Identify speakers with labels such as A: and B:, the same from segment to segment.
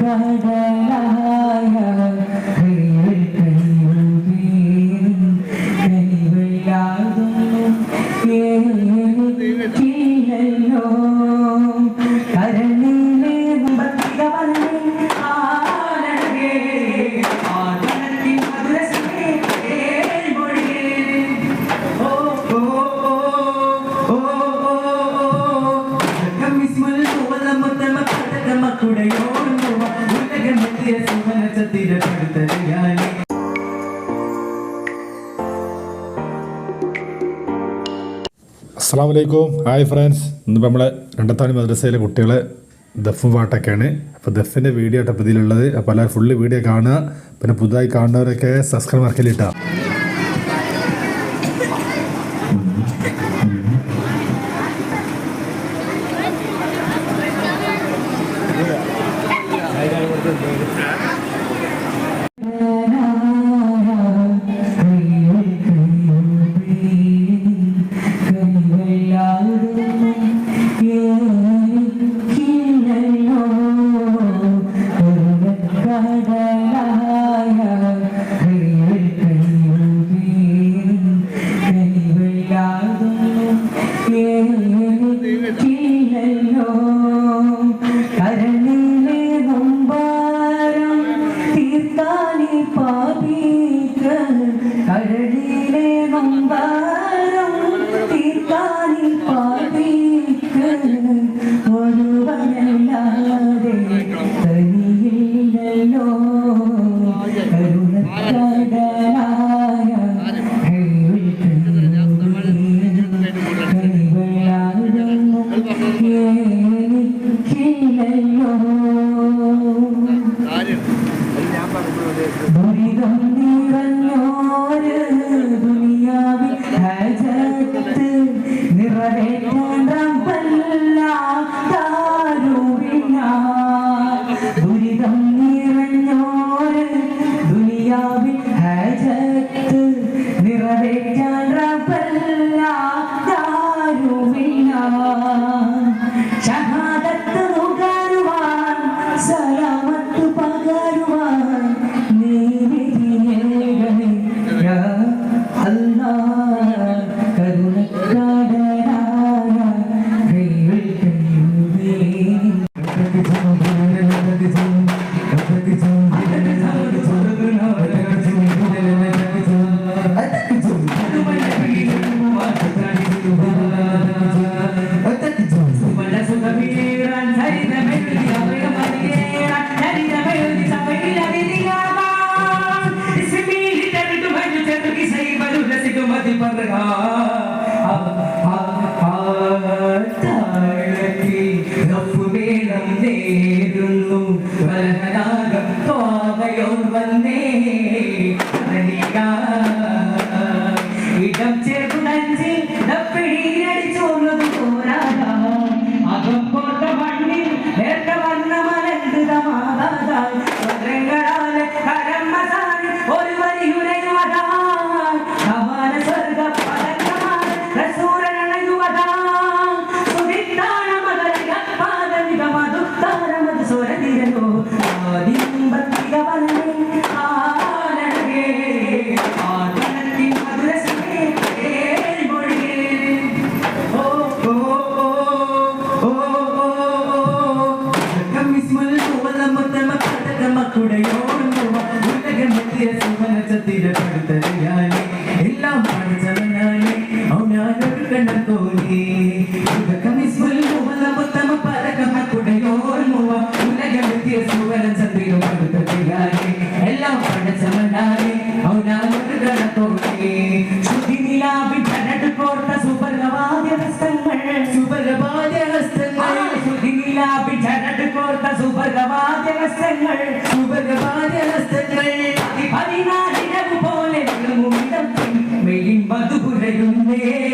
A: Bye-bye.
B: അസ്സാം വലൈക്കും hi friends ഇന്നിപ്പോൾ നമ്മൾ രണ്ടത്താണി മദ്രസയിലെ കുട്ടികളെ ദഫും പാട്ടൊക്കെയാണ് അപ്പോൾ ദഫിന്റെ വീഡിയോ ആട്ടപ്പതിയിലുള്ളത് അപ്പോൾ എല്ലാവരും ഫുള്ള് വീഡിയോ കാണുക. പിന്നെ പുതുതായി കാണുന്നവരൊക്കെ സബ്സ്ക്രൈബ്
A: മറക്കലിട്ടാണ് നേരുന്നു വലഹനാകം തോമയോർ വന്നേ അവസ്ഥകൾ സുഭഗവാദ്യവസ്ഥകൾ പതിനായിരം പോലെ മധുപുരയുന്നേ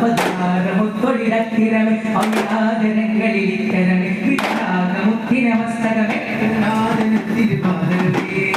A: പദ്മാരമുത്തൊഴിടത്തിരമേ ഔലാദരങ്ങളിലിത്തരമേ വിദ്യാഗമുത്തിന മസ്തകമേ തിരുപാദമേ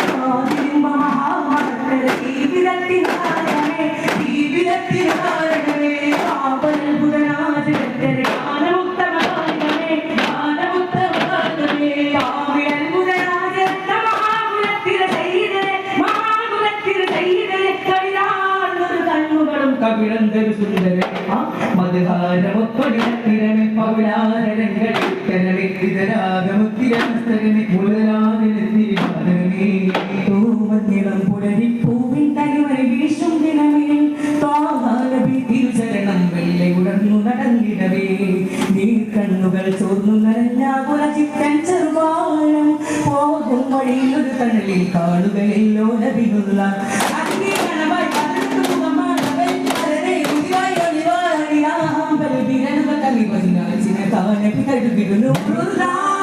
A: മധുഹാരമൊത്തൊടിരത്തിരമേ പവിളാരരങ്ങളിത്തരമേ ഇതരാഗമുത്തിരമസ്തരമേ മുതലാതിരത്തിരിമാതരമേ തൂവന്നിളം പുലരി പൂവിൻ തനിവരെ വീശും ദിനമേ താഹാലബി തിരുചരണം വെള്ളെ ഉണർന്നു നടന്നിടവേ നീ കണ്ണുകൾ ചോർന്നു നരഞ്ഞാകുല ചിത്തൻ ചെറുപാലം പോകും വഴിയിൽ ഒരു തണലിൽ കാണുകയില്ലോ wanna pick up the bigger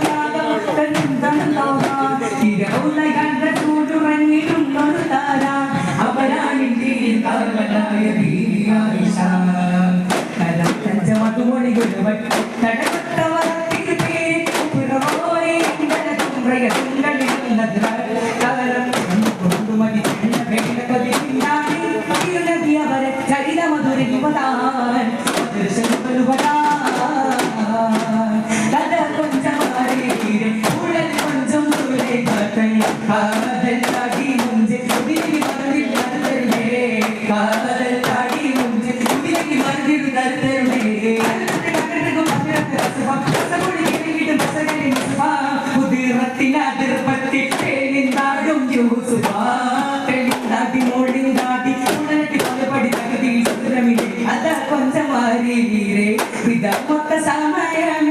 A: Very good. sama yang